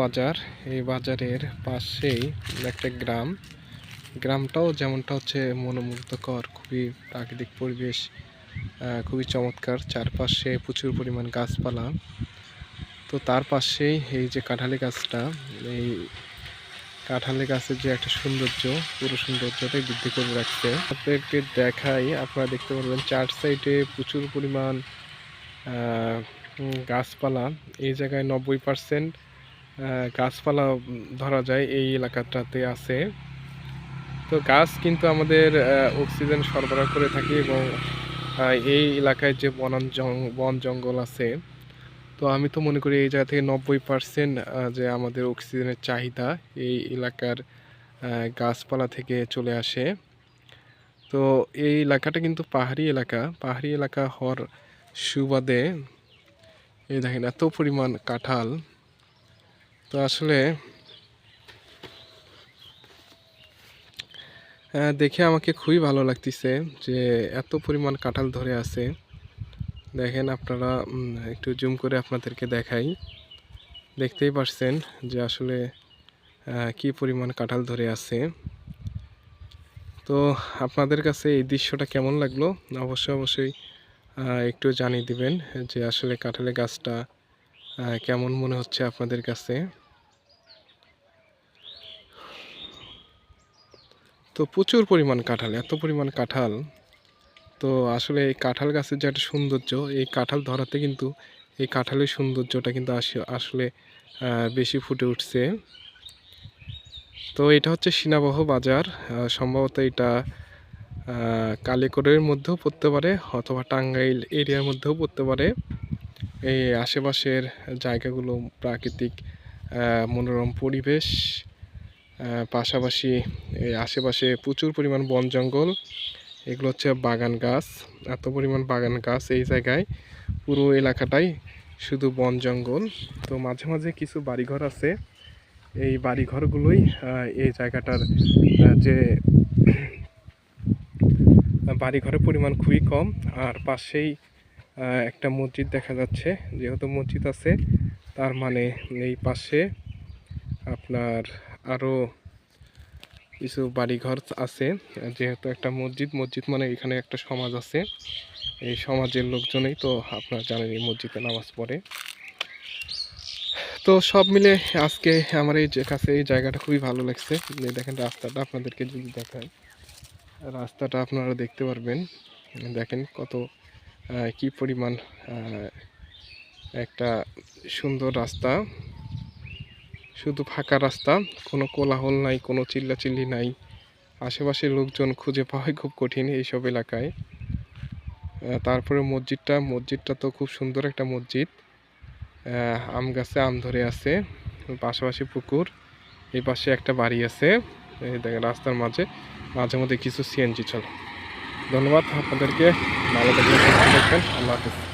বাজার, এই বাজারের পাশেই একটা গ্রাম। গ্রামটাও যেমনটা হচ্ছে মনোমুগ্ধকর, খুবই প্রাকৃতিক পরিবেশ খুবই চমৎকার। চারপাশে প্রচুর পরিমাণ গাছপালা। তো তার পাশেই এই যে কাঁঠালি গাছটা, এই কাঁঠালি গাছের যে একটা সৌন্দর্য, পুরো সৌন্দর্যটাই বৃদ্ধি করে রাখছে। আপনাদেরকে দেখাই, আপনারা দেখতে পারবেন চার সাইডে প্রচুর পরিমাণ গাছপালা। এই জায়গায় নব্বই পার্সেন্ট গাছপালা ধরা যায় এই এলাকাটাতে আছে। তো গাছ কিন্তু আমাদের অক্সিজেন সরবরাহ করে থাকে এবং এই এলাকায় যে বনাঞ্চল বন জঙ্গল আছে, তো আমি তো মনে করি এই জায়গা থেকে নব্বই পার্সেন্ট যে আমাদের অক্সিজেনের চাহিদা এই এলাকার গাছপালা থেকে চলে আসে। তো এই এলাকাটা কিন্তু পাহাড়ি এলাকা। পাহাড়ি এলাকা হওয়ার সুবাদে এই দেখেন এত পরিমাণ কাঁঠাল। তো আসলে দেখে আমাকে খুবই ভালো লাগতেছে যে এত পরিমাণ কাঁঠাল ধরে আছে। দেখেন আপনারা একটু জুম করে আপনাদেরকে দেখাই। দেখতেই পারছেন যে আসলে কি পরিমাণ কাঁঠাল ধরে আছে। তো আপনাদের কাছে এই দৃশ্যটা কেমন লাগল? অবশ্যই অবশ্যই একটু জানিয়ে দিবেন যে আসলে কাঁঠালের গাছটা কেমন মনে হচ্ছে আপনাদের কাছে। তো প্রচুর পরিমাণ কাঁঠাল, এত পরিমাণ কাঁঠাল। তো আসলে এই কাঁঠাল গাছের যে একটা সৌন্দর্য, এই কাঁঠাল ধরাতে কিন্তু এই কাঁঠালের সৌন্দর্যটা কিন্তু আস- আসলে বেশি ফুটে উঠছে। তো এটা হচ্ছে সিনাবহ বাজার সম্ভবত এটা কালিকরের মধ্যেও পড়তে পারে অথবা টাঙ্গাইল এরিয়ার মধ্যেও পড়তে পারে। এই আশেপাশের জায়গাগুলো প্রাকৃতিক মনোরম পরিবেশ। পাশাপাশি আশেপাশে প্রচুর পরিমাণ বন জঙ্গল। এগুলো হচ্ছে বাগান গাছ। এত পরিমাণ বাগান গাছ এই জায়গায়, পুরো এলাকাটাই শুধু বন জঙ্গল। তো মাঝে মাঝে কিছু বাড়িঘর আছে। এই বাড়িঘরগুলোই এই জায়গাটার যে বাড়িঘরের পরিমাণ খুবই কম। আর পাশেই একটা মসজিদ দেখা যাচ্ছে। যেহেতু মসজিদ আছে, তার মানে এই পাশে আপনার আরও কিছু বাড়িঘর আছে, যেহেতু একটা মসজিদ মসজিদ মানে এখানে একটা সমাজ আছে। এই সমাজের লোকজনই তো আপনারা জানেন এই মসজিদে নামাজ পড়ে। তো সব মিলে আজকে আমার এই কাছে এই জায়গাটা খুবই ভালো লাগছে। দেখেন রাস্তাটা আপনাদেরকে যদি দেখায় রাস্তাটা আপনারা দেখতে পারবেন। দেখেন কত কি পরিমাণ একটা সুন্দর রাস্তা। শুধু ফাঁকা রাস্তা, কোনো কোলাহল নাই, কোনো চিল্লাচিল্লি নাই। আশেপাশের লোকজন খুঁজে পাওয়াই খুব কঠিন এইসব এলাকায়। তারপরে মসজিদটা মসজিদটা তো খুব সুন্দর একটা মসজিদ। আম গাছে আম ধরে আছে, পাশাপাশি পুকুর, এই পাশে একটা বাড়ি আছে। দেখেন, রাস্তার মাঝে মাঝে মধ্যে কিছু সিএনজি চলে। ধন্যবাদ, আপনাদেরকে ভালো থাকবেন, আল্লাহ হাফিজ।